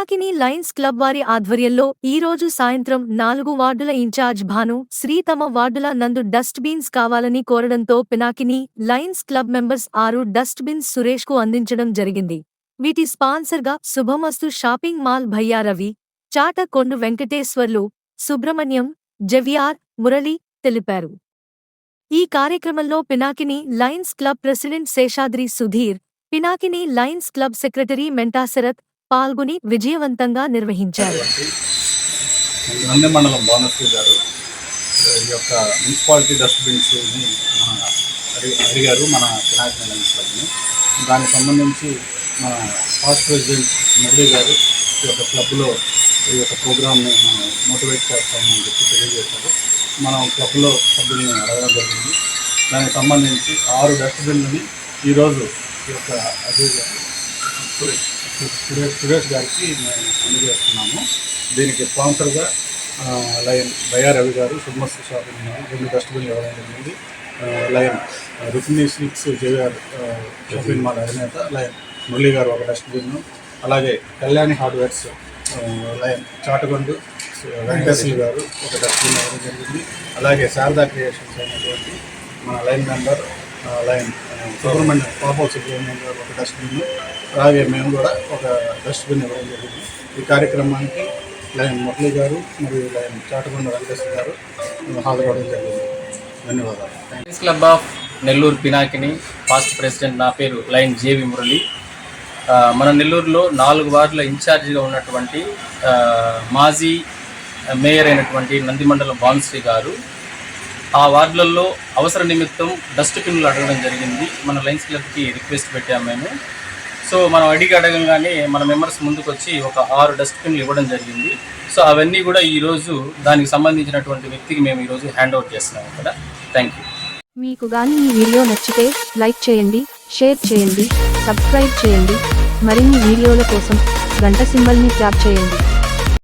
Pinakini Lions club వారి ఆధ్వర్యంలో ఈ రోజు సాయంత్రం నాలుగు వార్డుల ఇన్ఛార్జ్ భాను శ్రీ తమ వార్డుల నందు డస్ట్ బిన్స్ కావాలని కోరడంతో పినాకిని లయన్స్ క్లబ్ మెంబర్స్ ఆరు డస్ట్ బిన్స్ సురేష్కు అందించడం జరిగింది. వీటి స్పాన్సర్గా శుభమస్తు షాపింగ్ మాల్ భయ్యారవి చాట కొండు వెంకటేశ్వర్లు సుబ్రహ్మణ్యం జవియార్ మురళి తెలిపారు. ఈ కార్యక్రమంలో Pinakini Lions Club president Seshadri Sudheer Pinakini Lions Club secretary మెంటాశరత్ పాల్గొని విజయవంతంగా నిర్వహించారు. మండలం భానుశ్రీ గారు ఈ యొక్క మున్సిపాలిటీ డస్ట్బిన్స్ని అడిగారు మన పినాకిన దానికి సంబంధించి మన పాస్ట్ ప్రెసిడెంట్ మురళి గారు ఈ యొక్క క్లబ్లో ఈ యొక్క ప్రోగ్రామ్ని మనం మోటివేట్ చేస్తామని చెప్పి తెలియజేశారు. మనం క్లబ్లో సభ్యుల్ని అడగడం జరిగింది. దానికి సంబంధించి ఆరు డస్ట్బిన్లని ఈరోజు ఈ యొక్క అదే గారు సురేష్. సురేష్ సురేష్ గారికి మేము అందజేస్తున్నాము. దీనికి స్పాన్సర్గా లయన్ బయా రవి గారు సుమస్ షాపింగ్ మాల్ రెండు డస్ట్బిన్లు ఇవ్వడం జరిగింది lion Rukmi Rukmini six JVR shopping mall అధినేత లయన్ మురళి గారు ఒక డస్ట్బిన్ అలాగే కళ్యాణి హార్డ్వేర్స్ లయన్ చాటగొండు వెంకటేశ్వరి గారు ఒక డస్ట్బిన్ ఇవ్వడం జరిగింది అలాగే శారదా క్రియేషన్స్ అయినటువంటి మన లైన్ మెంబర్ లైన్ సుబ్రహ్మణ్యం పాపో సుబ్రహ్మణ్యం గారు ఒక డస్ట్బిన్ అలాగే మేము కూడా ఒక డస్ట్బిన్ ఇవ్వడం జరిగింది. ఈ కార్యక్రమానికి లైన్ మురళి గారు మరియు లైన్ చాటకొండ వెంకటేశ్వర గారు హాజరవడం జరిగింది. ధన్యవాదాలు. Thank club of Nellore Pinakini past president నా పేరు లైన్ జేవి మురళి. మన నెల్లూరులో నాలుగు వార్డుల ఇన్ఛార్జిగా ఉన్నటువంటి మాజీ మేయర్ అయినటువంటి నందిమండలం బాన్శ్రీ గారు ఆ వార్డులలో అవసర నిమిత్తం డస్ట్ బిన్లు అడగడం జరిగింది. మన లైన్స్ క్లబ్కి రిక్వెస్ట్ పెట్టాము మేము. సో మనం అడిగి అడగంగానే మన మెంబర్స్ ముందుకు వచ్చి ఒక ఆరు డస్ట్ బిన్లు ఇవ్వడం జరిగింది. సో అవన్నీ కూడా ఈరోజు దానికి సంబంధించినటువంటి వ్యక్తికి మేము ఈరోజు హ్యాండ్ అవుట్ చేస్తున్నాం ఇక్కడ. Thank you. మీకు కానీ ఈ వీడియో నచ్చితే లైక్ చేయండి షేర్ చేయండి సబ్స్క్రైబ్ చేయండి. మరిన్ని వీడియోల కోసం గంట సింబల్ని ట్యాప్ చేయండి.